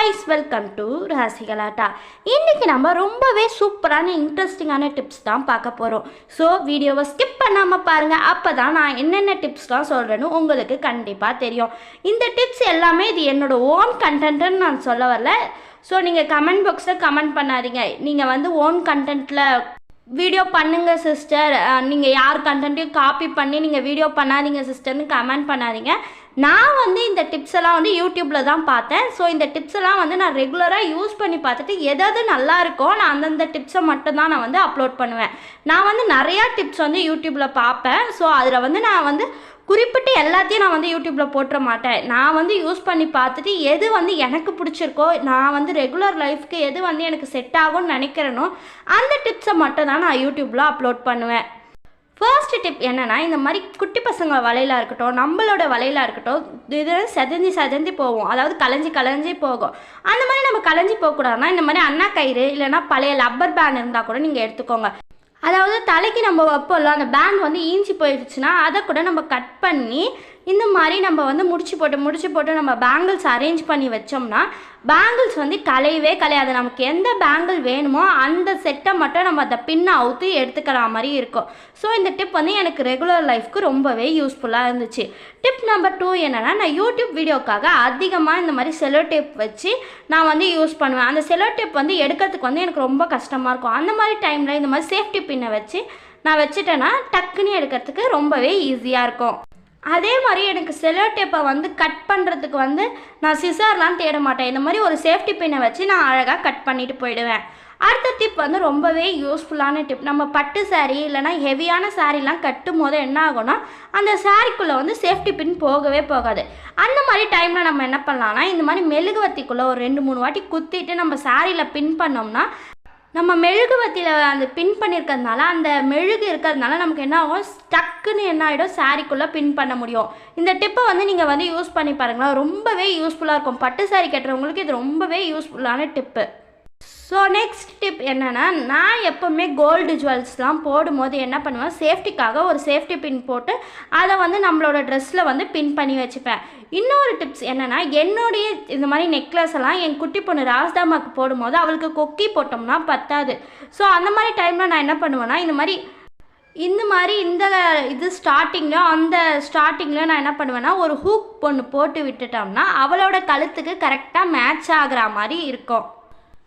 Guys welcome to ராசிகலாட்டா இன்றைக்கி நம்ம ரொம்பவே சூப்பரான இன்ட்ரெஸ்டிங்கான டிப்ஸ் தான் பார்க்க போகிறோம் ஸோ வீடியோவை ஸ்கிப் பண்ணாமல் பாருங்கள் அப்போ தான் நான் என்னென்ன டிப்ஸ்லாம் சொல்கிறேன்னு உங்களுக்கு கண்டிப்பாக தெரியும். இந்த டிப்ஸ் எல்லாமே இது என்னோடய ஓன் கண்டென்ட்டுன்னு நான் சொல்ல வரல. ஸோ நீங்கள் கமெண்ட் பாக்ஸில் கமெண்ட் பண்ணாதீங்க. நீங்கள் வந்து ஓன் கண்டென்ட்டில் வீடியோ பண்ணுங்கள் சிஸ்டர் நீங்கள் யார் கண்டென்ட்டையும் காப்பி பண்ணி நீங்கள் வீடியோ பண்ணாதீங்க சிஸ்டர்னு கமெண்ட் பண்ணாதீங்க. நான் வந்து இந்த டிப்ஸ் எல்லாம் வந்து யூடியூப்பில் தான் பார்த்தேன். ஸோ இந்த டிப்ஸ் எல்லாம் வந்து நான் ரெகுலராக யூஸ் பண்ணி பார்த்துட்டு எதாவது நல்லா இருக்கோ நான் அந்தந்த டிப்ஸை மட்டும் தான் நான் வந்து அப்லோட் பண்ணுவேன். நான் வந்து நிறையா டிப்ஸ் வந்து யூடியூப்பில் பார்ப்பேன். ஸோ அதில் வந்து நான் வந்து குறிப்பிட்டு எல்லாத்தையும் நான் வந்து யூடியூப்பில் போட்டுற மாட்டேன். நான் வந்து யூஸ் பண்ணி பார்த்துட்டு எது வந்து எனக்கு பிடிச்சிருக்கோ நான் வந்து ரெகுலர் லைஃப்க்கு எது வந்து எனக்கு செட் ஆகும்னு நினைக்கிறேனோ அந்த டிப்ஸை மட்டும் தான் நான் யூடியூப்பில் அப்லோட் பண்ணுவேன். ஃபர்ஸ்ட் டிப் என்னென்னா இந்த மாதிரி குட்டி பசங்க வலையிலாக இருக்கட்டும் நம்மளோட வலையிலாக இருக்கட்டும் இது செதஞ்சி செதஞ்சி போகும். அதாவது கலைஞ்சி கலைஞ்சி போகும். அந்த மாதிரி நம்ம கலைஞ்சி போகக்கூடாதுன்னா இந்த மாதிரி அண்ணா கயிறு இல்லைனா பழைய லப்பர் பேண்ட் இருந்தால் கூட நீங்கள் எடுத்துக்கோங்க. அதாவது தலைக்கு நம்ம வைப்போம்ல அந்த பேண்ட் வந்து ஈஞ்சி போயிடுச்சுன்னா அதை கூட நம்ம கட் பண்ணி இந்த மாதிரி நம்ம வந்து முடிச்சு போட்டு முடிச்சு போட்டு நம்ம பேங்கிள்ஸ் அரேஞ்ச் பண்ணி வச்சோம்னா பேங்கிள்ஸ் வந்து கலையவே கலையாது நமக்கு எந்த பேங்கிள் வேணுமோ அந்த செட்டை மட்டும் நம்ம அதை பின்ன அவுத்து எடுத்துக்கிற மாதிரி இருக்கும். ஸோ இந்த டிப் வந்து எனக்கு ரெகுலர் லைஃப்க்கு ரொம்பவே யூஸ்ஃபுல்லாக இருந்துச்சு. டிப் நம்பர் டூ என்னென்னா நான் யூடியூப் வீடியோக்காக அதிகமாக இந்த மாதிரி செலோ டேப் வச்சு நான் வந்து யூஸ் பண்ணுவேன். அந்த செலோ டேப் வந்து எடுக்கிறதுக்கு வந்து எனக்கு ரொம்ப கஷ்டமாக இருக்கும். அந்த மாதிரி டைமில் இந்த மாதிரி சேஃப்டி பின்னை வச்சு நான் வச்சுட்டேன்னா டக்குன்னு எடுக்கிறதுக்கு ரொம்பவே ஈஸியாக இருக்கும். அதே மாதிரி எனக்கு செலோ டேப்பை வந்து கட் பண்ணுறதுக்கு வந்து நான் சிசர்லாம் தேட மாட்டேன். இந்த மாதிரி ஒரு சேஃப்டி பின்னை வச்சு நான் அழகாக கட் பண்ணிட்டு போயிடுவேன். அடுத்த டிப் வந்து ரொம்பவே யூஸ்ஃபுல்லான டிப் நம்ம பட்டு saree இல்லைனா ஹெவியான சாரீலாம் கட்டும் போது என்ன ஆகும்னா அந்த சாரீக்குள்ளே வந்து சேஃப்டி பின் போகவே போகாது. அந்த மாதிரி டைமில் நம்ம என்ன பண்ணலாம்னா இந்த மாதிரி மெழுகுவத்திக்குள்ளே ஒரு ரெண்டு மூணு வாட்டி குத்திட்டு நம்ம சாரியில் பின் பண்ணோம்னா நம்ம மெழுகுவத்தியில் அந்த பின் பண்ணியிருக்கிறதுனால அந்த மெழுகு இருக்கிறதுனால நமக்கு என்ன ஆகும்? ஸ்டக்குன்னு என்ன ஆகிடும் சாரிக்குள்ளே பின் பண்ண முடியும். இந்த டிப்பை வந்து நீங்கள் வந்து யூஸ் பண்ணி பாருங்களேன். ரொம்பவே யூஸ்ஃபுல்லாக இருக்கும். பட்டு சாரி கட்டுறவங்களுக்கு இது ரொம்பவே யூஸ்ஃபுல்லான டிப்பு ஸோ நெக்ஸ்ட் டிப் என்னென்னா நான் எப்போவுமே கோல்டு ஜுவல்ஸ்லாம் போடும்போது என்ன பண்ணுவேன்? சேஃப்டிக்காக ஒரு சேஃப்டி பின் போட்டு அதை வந்து நம்மளோட ட்ரெஸ்ஸில் வந்து பின் பண்ணி வச்சுப்பேன். இன்னொரு டிப்ஸ் என்னென்னா என்னுடைய இந்த மாதிரி நெக்லஸ் எல்லாம் என் குட்டி பொண்ணு ராஜ்தாமாக்கு போடும்போது அவளுக்கு கொக்கி போட்டோம்னா பத்தாது. ஸோ அந்த மாதிரி டைமில் நான் என்ன பண்ணுவேன்னா இந்த மாதிரி இந்த மாதிரி இந்த இது ஸ்டார்டிங்கில் அந்த ஸ்டார்டிங்கில் நான் என்ன பண்ணுவேன்னா ஒரு ஹூக் பொண்ணு போட்டு விட்டுட்டோம்னா அவளோட கழுத்துக்கு கரெக்டாக மேட்ச் ஆகிற மாதிரி இருக்கும்.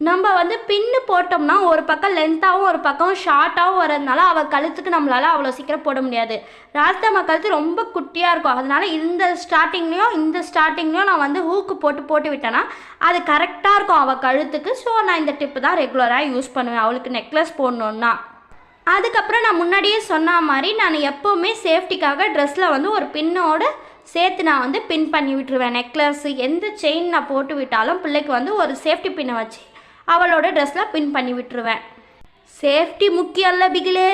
நம்ம வந்து பின்னு போட்டோம்னா ஒரு பக்கம் லென்த்தாகவும் ஒரு பக்கம் ஷார்ட்டாகவும் வரதுனால அவள் கழுத்துக்கு நம்மளால் அவ்வளோ சீக்கிரம் போட முடியாது. ராஜ்தாமா கழுத்து ரொம்ப குட்டியாக இருக்கும். அதனால இந்த ஸ்டார்டிங்லேயும் இந்த ஸ்டார்டிங்லேயும் நான் வந்து ஹூக்கு போட்டு போட்டு விட்டேன்னா அது கரெக்டாக இருக்கும் அவள் கழுத்துக்கு. ஸோ நான் இந்த டிப்பு தான் ரெகுலராக யூஸ் பண்ணுவேன். அவளுக்கு நெக்லஸ் போடணுன்னா அதுக்கப்புறம் நான் முன்னாடியே சொன்ன மாதிரி நான் எப்போவுமே சேஃப்டிக்காக ட்ரெஸ்ஸில் வந்து ஒரு பின்னோட சேர்த்து நான் வந்து பின் பண்ணி விட்டுருவேன். நெக்லஸ் எந்த செயின் நான் போட்டு விட்டாலும் பிள்ளைக்கு வந்து ஒரு சேஃப்டி பின்னை வச்சு அவளோட ட்ரெஸ்ஸில் பின் பண்ணி விட்டுருவேன். சேஃப்டி முக்கியம்ல பிகிலே.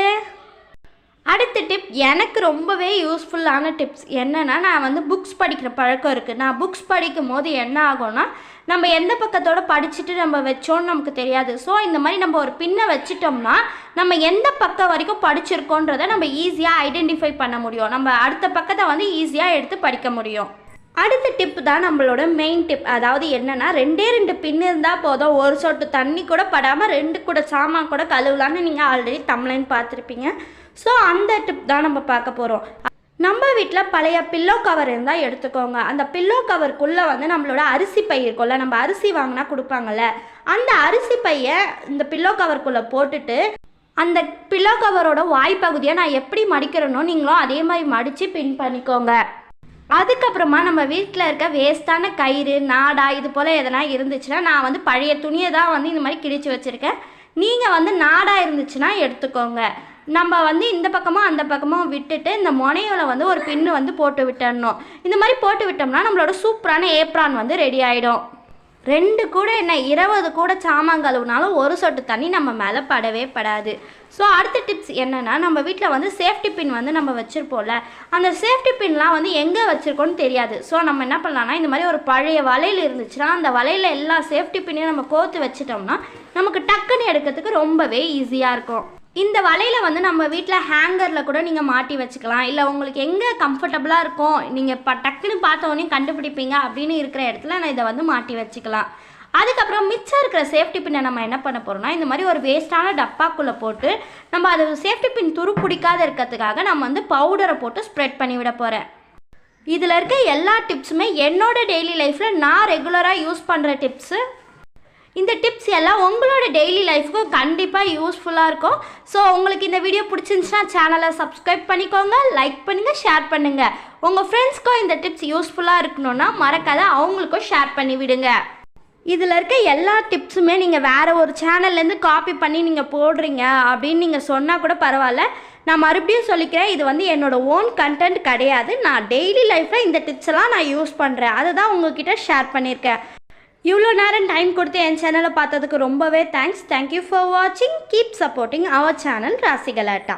அடுத்த டிப் எனக்கு ரொம்பவே யூஸ்ஃபுல்லான டிப்ஸ் என்னென்னா நான் வந்து புக்ஸ் படிக்கிற பழக்கம் இருக்குது நான் புக்ஸ் படிக்கும் போது என்ன ஆகும்னா நம்ம எந்த பக்கத்தோட படிச்சுட்டு நம்ம வச்சோன்னு நமக்கு தெரியாது. ஸோ இந்த மாதிரி நம்ம ஒரு பின்னை வச்சிட்டோம்னா நம்ம எந்த பக்கம் வரைக்கும் படிச்சிருக்கோன்றதை நம்ம ஈஸியாக ஐடென்டிஃபை பண்ண முடியும். நம்ம அடுத்த பக்கத்தை வந்து ஈஸியாக எடுத்து படிக்க முடியும். அடுத்த டிப் தான் நம்மளோட மெயின் டிப் அதாவது என்னென்னா ரெண்டே ரெண்டு பின் இருந்தால் போதும். ஒரு சொட்டு தண்ணி கூட படாமல் ரெண்டு கூட சாமான் கூட கழுவலான்னு நீங்கள் ஆல்ரெடி தமிழன் பார்த்துருப்பீங்க. ஸோ அந்த டிப் தான் நம்ம பார்க்க போகிறோம் நம்ம வீட்டில் பழைய பில்லோ கவர் இருந்தால் எடுத்துக்கோங்க. அந்த பில்லோ கவருக்குள்ளே வந்து நம்மளோட அரிசி பை இருக்கும்ல நம்ம அரிசி வாங்கினா கொடுப்பாங்கல்ல. அந்த அரிசி பையை இந்த பில்லோ கவருக்குள்ளே போட்டுட்டு அந்த பில்லோ கவரோட வாய்ப்பகுதியை நான் எப்படி மடிக்கிறேனோ நீங்களும் அதே மாதிரி மடித்து பின் பண்ணிக்கோங்க. அதுக்கப்புறமா நம்ம வீட்டில் இருக்க வேஸ்ட்டான கயிறு நாடா இது போல் எதனா இருந்துச்சுன்னா நான் வந்து பழைய துணியை தான் வந்து இந்த மாதிரி கிழிச்சு வச்சுருக்கேன். நீங்கள் வந்து நாடாக இருந்துச்சுன்னா எடுத்துக்கோங்க. நம்ம வந்து இந்த பக்கமும் அந்த பக்கமும் விட்டுட்டு இந்த முனையில வந்து ஒரு பின்னு வந்து போட்டு விட்டுடணும் இந்த மாதிரி போட்டு விட்டோம்னா நம்மளோட சூப்பரான ஏப்ரான் வந்து ரெடி ஆகிடும் ரெண்டு கூட என்ன இருபது கூட சாமான் கழுவுனாலும் ஒரு சொட்டு தண்ணி நம்ம மேலே படவே படாது. ஸோ அடுத்த டிப்ஸ் என்னென்னா நம்ம வீட்டில் வந்து சேஃப்டி பின் வந்து நம்ம வச்சுருப்போம்ல அந்த சேஃப்டி பின்லாம் வந்து எங்கே வச்சுருக்கோன்னு தெரியாது. ஸோ நம்ம என்ன பண்ணலாம்னா இந்த மாதிரி ஒரு பழைய வலையில் இருந்துச்சுன்னா அந்த வலையில் எல்லா சேஃப்டி பின்னையும் நம்ம கோத்து வச்சிட்டோம்னா நமக்கு டக்குன்னு எடுக்கிறதுக்கு ரொம்பவே ஈஸியாக இருக்கும். இந்த வலையில் வந்து நம்ம வீட்டில் ஹேங்கரில் கூட நீங்கள் மாட்டி வச்சுக்கலாம். இல்லை உங்களுக்கு எங்கே கம்ஃபர்டபுளாக இருக்கும் நீங்கள் ப டக்குன்னு பார்த்த உடனே கண்டுபிடிப்பீங்க அப்படின்னு இருக்கிற இடத்துல நான் இதை வந்து மாட்டி வச்சுக்கலாம். அதுக்கப்புறம் மிச்சம் இருக்கிற சேஃப்டி பின்னை நம்ம என்ன பண்ண போகிறோம்னா இந்த மாதிரி ஒரு வேஸ்ட்டான டப்பாக்குள்ளே போட்டு நம்ம அது சேஃப்டி பின் துரு பிடிக்காத இருக்கிறதுக்காக நம்ம வந்து பவுடரை போட்டு ஸ்ப்ரெட் பண்ணி விட போகிறேன் இதில் இருக்க எல்லா டிப்ஸுமே என்னோட டெய்லி லைஃப்பில் நான் ரெகுலராக யூஸ் பண்ணுற டிப்ஸு இந்த டிப்ஸ் எல்லாம் உங்களோட டெய்லி லைஃப்க்கும் கண்டிப்பாக யூஸ்ஃபுல்லாக இருக்கும். ஸோ உங்களுக்கு இந்த வீடியோ பிடிச்சிருந்துச்சுன்னா சேனலை சப்ஸ்கிரைப் பண்ணிக்கோங்க லைக் பண்ணுங்கள் ஷேர் பண்ணுங்கள் உங்கள் ஃப்ரெண்ட்ஸ்க்கும் இந்த டிப்ஸ் யூஸ்ஃபுல்லாக இருக்கணும்னா மறக்காத அவங்களுக்கும் ஷேர் பண்ணி விடுங்க. இதில் இருக்க எல்லா டிப்ஸுமே நீங்கள் வேறு ஒரு சேனல்லேருந்து காப்பி பண்ணி நீங்கள் போடுறீங்க அப்படின்னு நீங்கள் சொன்னால் கூட பரவாயில்ல. நான் மறுபடியும் சொல்லிக்கிறேன் இது வந்து என்னோடய ஓன் கண்டென்ட் கிடையாது. நான் டெய்லி லைஃப்பில் இந்த டிப்ஸ் எல்லாம் நான் யூஸ் பண்ணுறேன் அதை தான் உங்ககிட்ட ஷேர் பண்ணியிருக்கேன். இவ்வளோ நேரம் டைம் கொடுத்து என் சேனலை பார்த்ததுக்கு ரொம்பவே தேங்க்ஸ் தேங்க்யூ ஃபார் வாட்சிங் keep supporting our channel Rasigalatta